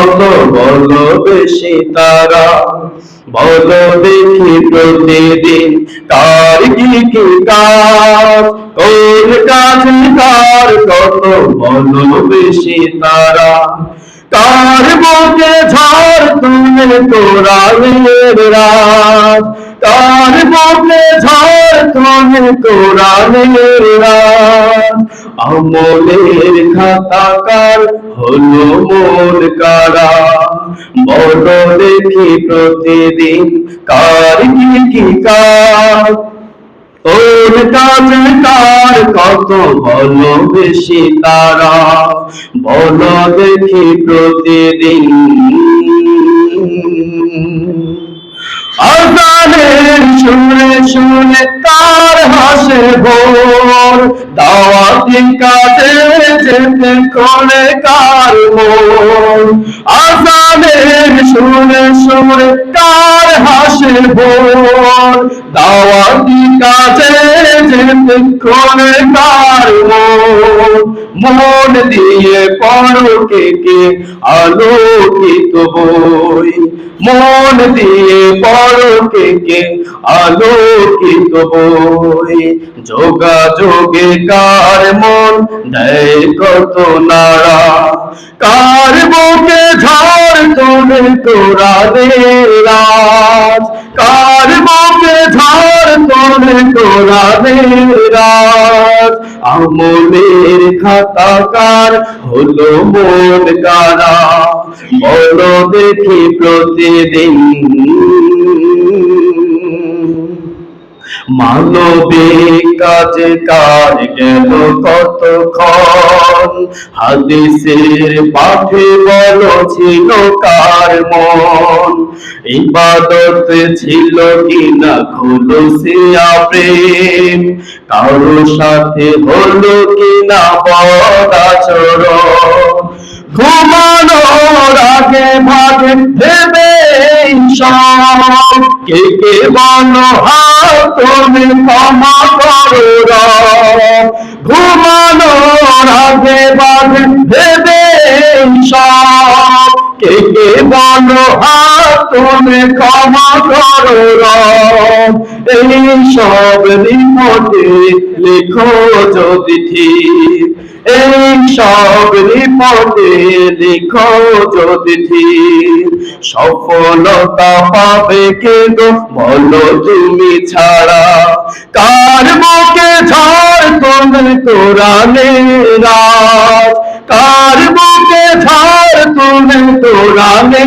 কত বলো বেশি তারা, বলো দেখি প্রতিদিন তার কি কি কাজ, কোন কাজ কার কত, বলো বেশি তারা। কার বুকে ঝড় তুমি কোরআনের রাত কার বুকে ঝড় তুমি কোরআনের রাত। আমলের খাতাকার হলো মোর কারা বড় দেখি প্রতিদিন কার কি কি কাজ ওর কার কত বলো বেশি তারা? বলো দেখি প্রতিদিন? আজানের শুনে শুনে তার দাওয়াতি কাজে যেতে করে কার মন? আজানের শুনে শুনে তার হাসে ভোর? দাওয়াতি কাজে যেতে করে কার মন? দিয়ে পড়ো কে কে, আলোকিত বই। মন দিয়ে পড়ো কে কে, আলোকিত বই। যোগাযোগে কার মন, দেয় কত নাড়া? কার বুকে ঝড় তোলে তোরা রাজ কার বুকে ঝড় তুমি তোরা রাজ আমলের খাতাকার হলো মন কারা বড় দেখি প্রতিদিন। মানবিক কাজে কার গেল কতক্ষণ? হাদিসের পাঠে বলো ছিল কার মন? ইবাদত ছিল কিনা খুলসিয়া প্রেম। কারও সাথে হলো কিনা বদাচরণ ঘুমানোর আগে ভাগে ভেবে কে কে বলো তুমি ক্ষমা করো। ঘুমানোর আগে ভাগে ভেবে কে কে বলো হাও তুমি ক্ষমা করো। এই সব রিপোর্টে লেখো যদি এই সব রিপোর্টে লিখো যদি সফলতা পাবে কে গো বলো তুমি ছাড়া। কার বুকে ঝড় তুমি রাজ কার বুকে ঝড় তুমি কোরআনে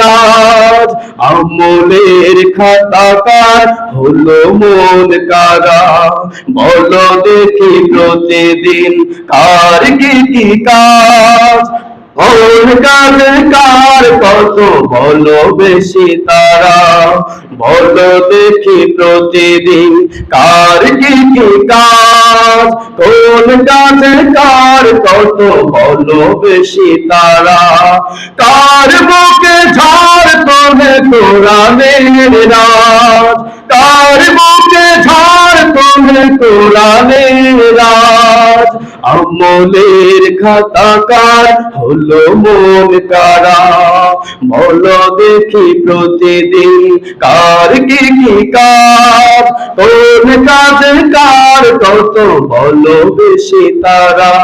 রাজ আমলের খাতাকার হলো মন কারা। বলো দেখি প্রতিদিন কার কি কি কাজ। কার কত বলো বেশি তারা। বলো দেখি প্রতিদিন কার কি কি কাজ। কোন কার কত ভালোবেসে তারা তার বুকে ঝাড় তোলে তোরা রাজ তার বুকে ঝড় তোলে কোরআনের রাজ। আমলের খাতাকার হলো মন কারা। বলো দেখি প্রতিদিন কার কি কি কাজ। কোন কাজে কার কত বলো বেশি তারা।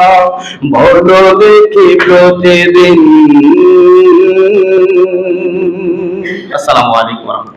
বলো দেখি প্রতিদিন। আসসালামু আলাইকুম